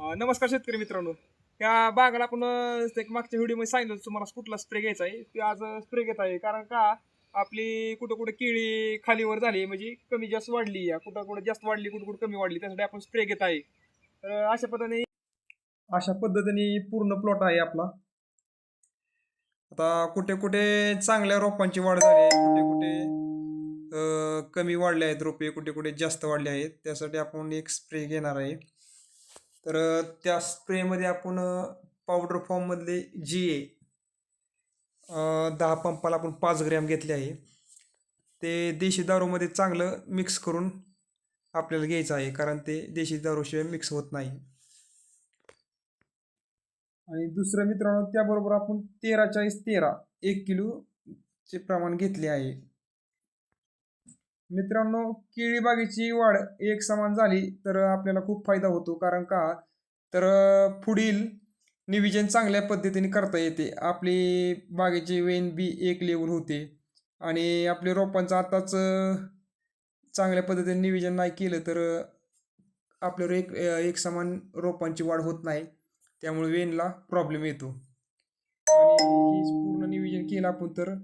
नमस्कार शेतकरी मित्रांनो. त्या बागाला आपण एक मागच्या व्हिडिओमध्ये सांगितलं होतं तुम्हाला कुठला स्प्रे घ्यायचा आहे? ते आज स्प्रे घेत आहे. कारण का आपली कुठं कुठं केळी खालीवर झाली म्हणजे कमी जास्त वाढली. या कुठं कुठं जास्त वाढली कुठं कुठं कमी वाढली त्यासाठी आपण स्प्रे घेत आहे. तर अशा पद्धतीने अशा पद्धतीने पूर्ण प्लॉट आहे आपला. आता कुठे कुठे चांगल्या रोपांची वाढ झाली आहे कुठे कुठे कमी वाढले आहेत रोपे कुठे कुठे जास्त वाढले आहेत त्यासाठी आपण एक स्प्रे घेणार आहे. तर त्या स्प्रेमध्ये आपण पावडर फॉर्ममधले जी ए दहा पंपाला आपण पाच ग्रॅम घेतले आहे. ते देशी दारूमध्ये चांगलं मिक्स करून आपल्याला घ्यायचं आहे कारण ते देशी दारूशिवाय मिक्स होत नाही. आणि दुसरं मित्रांनो त्याबरोबर आपण तेरा चाळीस तेरा एक किलोचे प्रमाण घेतले आहे. मित्रांनो केळी बागेची वाढ एक समान झाली तर आपल्याला खूप फायदा होतो. कारण का? तर पुढील निविजन चांगल्या पद्धतीने करता येते. आपली बागेची वेन बी एक लेवल होते. आणि आपले रोपांचं आताच चांगल्या पद्धतीने निविजन नाही केलं तर आपल्यावर एक एक समान रोपांची वाढ होत नाही. त्यामुळे वेनला प्रॉब्लेम येतो. आणि पूर्ण निविजन केलं आपण तर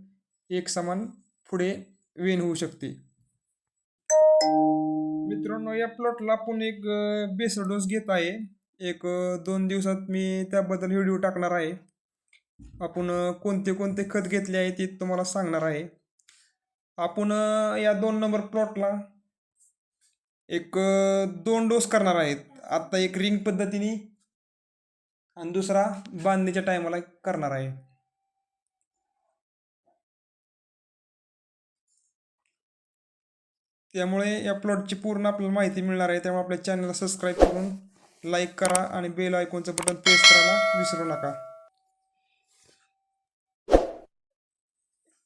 एक समान पुढे वेन होऊ शकते. मित्रांनो या प्लॉटला आपण एक बेसर डोस घेत आहे. एक दोन दिवसात मी त्याबद्दल व्हिडिओ टाकणार आहे. आपण कोणते कोणते खत घेतले आहे ते तुम्हाला सांगणार आहे. आपण या दोन नंबर प्लॉटला एक दोन डोस करणार आहेत. आत्ता एक रिंग पद्धतीने आणि दुसरा बांधणीच्या टायमाला करणार आहे. त्यामुळे या प्लॉटची पूर्ण आपल्याला माहिती मिळणार आहे. त्यामुळे आपल्या चॅनलला सबस्क्राईब करून लाईक करा आणि बेल आयकॉनचं बटन प्रेस करायला विसरू नका.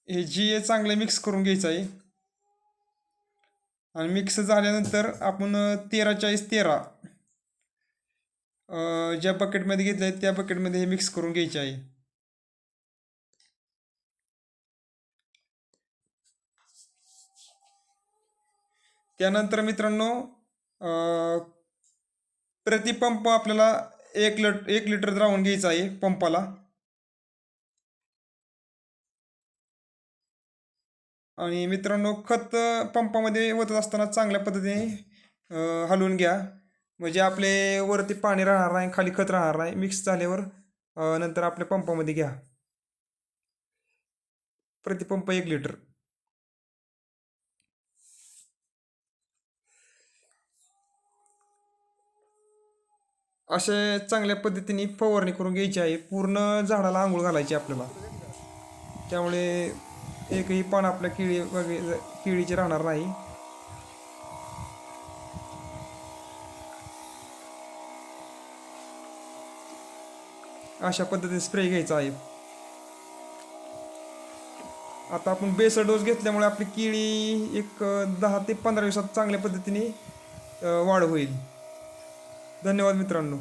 हे जी ए चांगले मिक्स करून घ्यायचं आहे. आणि मिक्स झाल्यानंतर आपण तेरा चाळीस तेरा ज्या बकेटमध्ये घेतलं आहे त्या बकेटमध्ये हे मिक्स करून घ्यायचे आहे. त्यानंतर मित्रांनो प्रतिपंप आपल्याला एक लट एक लिटर द्रावण घ्यायचं आहे पंपाला. आणि मित्रांनो खत पंपामध्ये ओतत असताना चांगल्या पद्धतीने हलवून घ्या. म्हणजे आपले वरती पाणी राहणार नाही खाली खत राहणार नाही. मिक्स झाल्यावर नंतर आपल्या पंपामध्ये घ्या. प्रतिपंप एक लिटर. असे चांगल्या पद्धतीने फवारणी करून घ्यायची आहे. पूर्ण झाडाला आंघोळ घालायची आपल्याला. त्यामुळे एकही पान आपल्या किळी वगैरे किळीचे राहणार नाही. अशा पद्धतीने स्प्रे घ्यायचा आहे. आता आपण बेसर डोस घेतल्यामुळे आपली केळी एक दहा ते पंधरा दिवसात चांगल्या पद्धतीने वाढ होईल. धन्यवाद मित्रांनो.